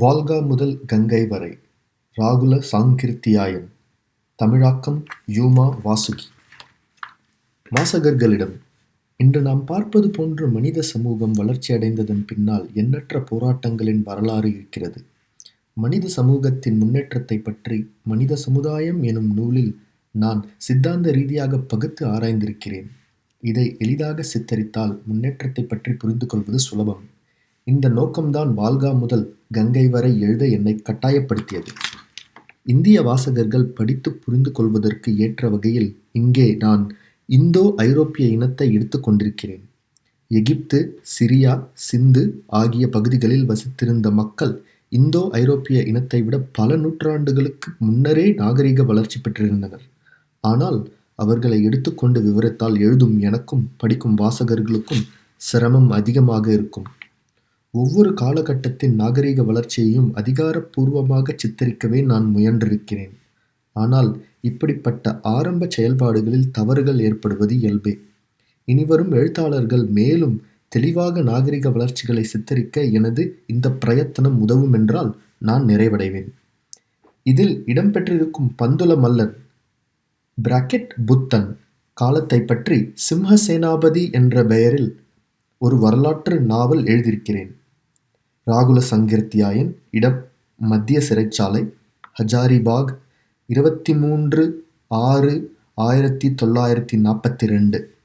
Volga முதல் கங்கை வரை ராகுல சாங்கிருத்தியாயன் தமிழாக்கம் யூமா வாசுகி. வாசகர்களிடம் இன்று நாம் பார்ப்பது போன்று மனித சமூகம் வளர்ச்சியடைந்ததன் பின்னால் எண்ணற்ற போராட்டங்களின் வரலாறு இருக்கிறது. மனித சமூகத்தின் முன்னேற்றத்தைப் பற்றி மனித சமுதாயம் எனும் நூலில் நான் சித்தாந்த ரீதியாக பகுத்து ஆராய்ந்திருக்கிறேன். இதை எளிதாக சித்தரித்தால் முன்னேற்றத்தைப் பற்றி புரிந்து கொள்வது சுலபம். இந்த நோக்கம்தான் வால்கா முதல் கங்கை வரை எழுத என்னை கட்டாயப்படுத்தியது. இந்திய வாசகர்கள் படித்து புரிந்து கொள்வதற்கு ஏற்ற வகையில் இங்கே நான் இந்தோ ஐரோப்பிய இனத்தை எடுத்து கொண்டிருக்கிறேன். எகிப்து சிரியா சிந்து ஆகிய பகுதிகளில் வசித்திருந்த மக்கள் இந்தோ ஐரோப்பிய இனத்தை விட பல நூற்றாண்டுகளுக்கு முன்னரே நாகரிக வளர்ச்சி பெற்றிருந்தனர். ஆனால் அவர்களை எடுத்துக்கொண்டு விவரத்தால் எழுதும் எனக்கும் படிக்கும் வாசகர்களுக்கும் சிரமம் அதிகமாக இருக்கும். ஒவ்வொரு காலகட்டத்தின் நாகரிக வளர்ச்சியையும் அதிகாரப்பூர்வமாக சித்தரிக்கவே நான் முயன்றிருக்கிறேன். ஆனால் இப்படிப்பட்ட ஆரம்ப செயல்பாடுகளில் தவறுகள் ஏற்படுவது இயல்பே. இனிவரும் எழுத்தாளர்கள் மேலும் தெளிவாக நாகரிக வளர்ச்சிகளை சித்தரிக்க எனது இந்த பிரயத்தனம் உதவும் என்றால் நான் நிறைவடைவேன். இதில் இடம்பெற்றிருக்கும் பந்துல மல்லன் பிராக்கெட் புத்தன் காலத்தை பற்றி சிம்ஹசேனாபதி என்ற பெயரில் ஒரு வரலாற்று நாவல் எழுதியிருக்கிறேன். ராகுல சங்கீர்த்தியாயன் இடம் மத்திய சிறைச்சாலை ஹஜாரிபாக் இருபத்தி மூன்று ஆறு ஆயிரத்தி தொள்ளாயிரத்தி நாற்பத்தி ரெண்டு.